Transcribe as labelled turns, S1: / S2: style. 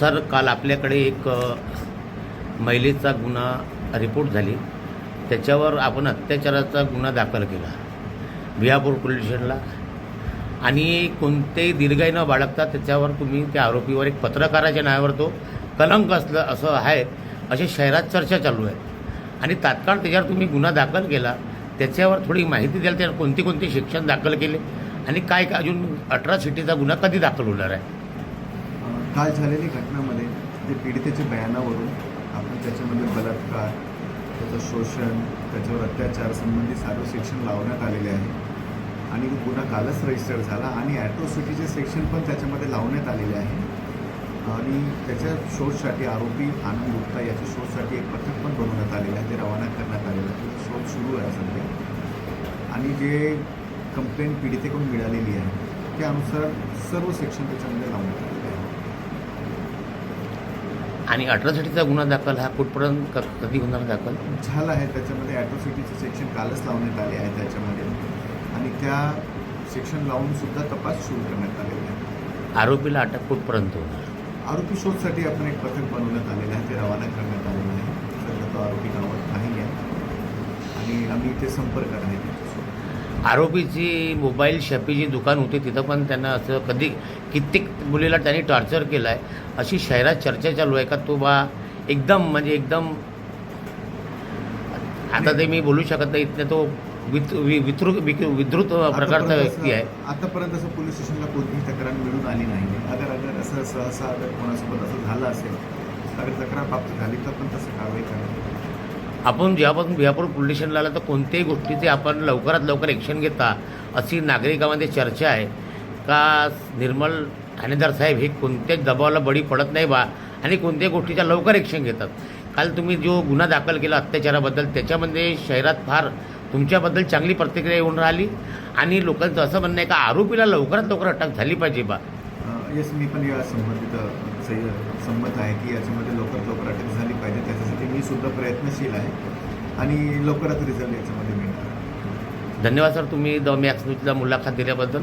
S1: Sir काल आपल्याकडे एक महिलेचा गुन्हा रिपोर्ट झाली. त्याच्यावर आपण अत्याचाराचा गुन्हा दाखल केला. बिहापूर पोलीस स्टेशनला. आणि कोणतेही दीर्घाई न बाळगता त्याच्यावर तुम्ही त्या आरोपीवर एक पत्रकाराच्या नावावर तो कलंक असलं असं आहे असे शहरात चर्चा चालू आहे. आणि तात्काळ त्याच्यावर तुम्ही गुन्हा दाखल केला. त्याच्यावर थोडी माहिती द्याल त्यावर कोणते कोणते शिक्षण दाखल केले. आणि काय काय अजून अठरा सिटीचा गुन्हा कधी दाखल होणार आहे?
S2: काल झालेली घटनामध्ये जे पीडितेच्या बयानावरून आपण त्याच्यामध्ये बलात्कार त्याचं शोषण त्याच्यावर अत्याचार संबंधी सारं सेक्शन लावण्यात आलेले आहे. आणि गुन्हा कालच रजिस्टर झाला आणि ॲट्रॉसिटीचे सेक्शन पण त्याच्यामध्ये लावण्यात आलेले आहे. आणि त्याच्या शोधसाठी आरोपी आनंद गुप्ता याच्या शोधसाठी एक पथक पण बनवण्यात आलेलं आहे ते रवाना करण्यात आलेलं आहे. शोध सुरू आहे सध्या आणि जे कंप्लेंट पीडितेकडून मिळालेली आहे त्यानुसार सर्व सेक्शन त्याच्यामध्ये लावण्यात आलेले आहे.
S1: आणि अठरा सिटीचा गुन्हा दाखल हा कुठपर्यंत कधी होणार दाखल?
S2: झालं आहे त्याच्यामध्ये ॲट्रोसिटीचे सेक्शन कालच लावण्यात आले आहे त्याच्यामध्ये. आणि त्या सेक्शन लावून सुद्धा तपास सुरू करण्यात आलेला आहे.
S1: आरोपीला अटक कुठपर्यंत होणार?
S2: आरोपी शोधसाठी आपण एक पथक बनवण्यात आलेलं आहे ते रवाना करण्यात आलेलं आहे. सध्या तो आरोपी गावात नाही आहे. आणि आम्ही इथे संपर्कात आहे. त्याच्यासोबत
S1: आरोपीची मोबाईल शपीची दुकान होती तिथं पण त्यांना असं कधी कित्येक मुलीला त्यांनी टॉर्चर केलं आहे अशी शहरात चर्चा चालू आहे का? तो बा एकदम म्हणजे एकदम आता ते मी बोलू शकत नाही इथलं तो वित वि- वितृ विक- विद्रुत प्रकारचा व्यक्ती आहे.
S2: आतापर्यंत असं पोलीस स्टेशनला कोणतीही तक्रार मिळून आली नाही. अगर अगर असं सहसा अगर कोणासोबत असं झालं असेल अगर तक्रार प्राप्त झाली तर पण तसं कारवाई करण्यात
S1: आपण जेव्हापासून बिहापूर पोलीस स्टेशनला आला तर कोणत्याही गोष्टीचे आपण लवकरात लवकर ॲक्शन घेता अशी नागरिकांमध्ये चर्चा आहे. का निर्मल ठाणेदार साहेब हे कोणत्याच दबावाला बळी पडत नाही बा आणि कोणत्याही गोष्टीच्या लवकर ॲक्शन घेतात? काल तुम्ही जो गुन्हा दाखल केला अत्याचाराबद्दल त्याच्यामध्ये शहरात फार तुमच्याबद्दल चांगली प्रतिक्रिया येऊन राहिली. आणि लोकांचं असं म्हणणं आहे का आरोपीला लवकरात लवकर अटक झाली पाहिजे बा?
S2: येस मी पण या संबंधित संमत आहे की याच्यामध्ये लवकरात लवकर अटक झाली पाहिजे त्याच्यासाठी मी सुद्धा प्रयत्नशील आहे आणि लवकरच रिझल्ट याच्यामध्ये मिळणार.
S1: धन्यवाद सर तुम्ही द मॅक्स न्यूजला मुलाखत दिल्याबद्दल.